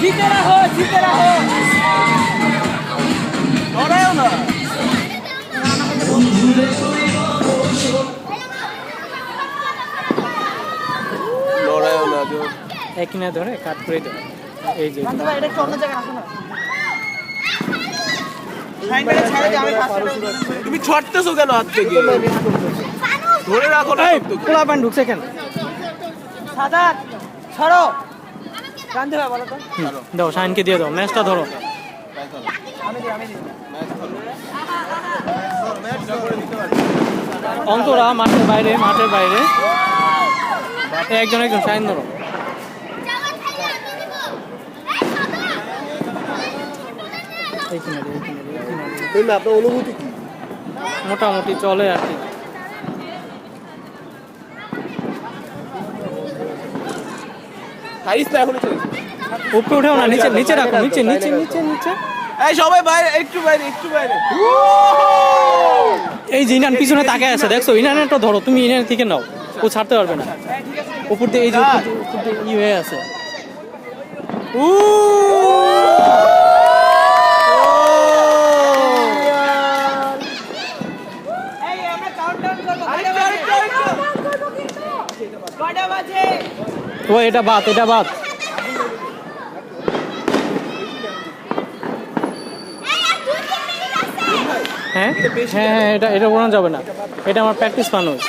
জিতে রাখো জিতে রাখো লড়াইও না। না এক কিনা ধরে কাট করে দেবে এই যে এটা অন্য জায়গায় না। তুমি ছটতেছো কেন হাত থেকে? ধরে রাখো না পোলা প্যান্ট ঢুকছে কেন? সাদাত ছড়ো বান্ধব বলো তো। দাও শাইনকে দিয়ে দাও ম্যাচটা ধরো। অন্তরা মাঠের বাইরে মাঠের বাইরে। একজন একজন শাইন ধরো। আপনার অনুভূতি কি? মোটামুটি চলে আর কি। হারিস এখনই উপরে উঠেও না নিচে নিচে রাখো নিচে নিচে নিচে নিচে। এই সবাই বাইরে একটু বাইরে একটু বাইরে। এই যে ইনান পিছনে তাকায় আছে দেখছ? ইনানটা ধরো তুমি ইনান থেকে নাও ও ছাড়তে পারবে না। উপর দিয়ে এই যে উপর দিয়ে- ই হয়ে আছে। উ এই আমরা কাউন্টডাউন করব কয়টা বাজে? কয়টা বাজে? ও এটা বাত এটা বাত হ্যাঁ? হ্যাঁ হ্যাঁ এটা এটা ওরান যাবে না। এটা আমার প্র্যাকটিস ফানুস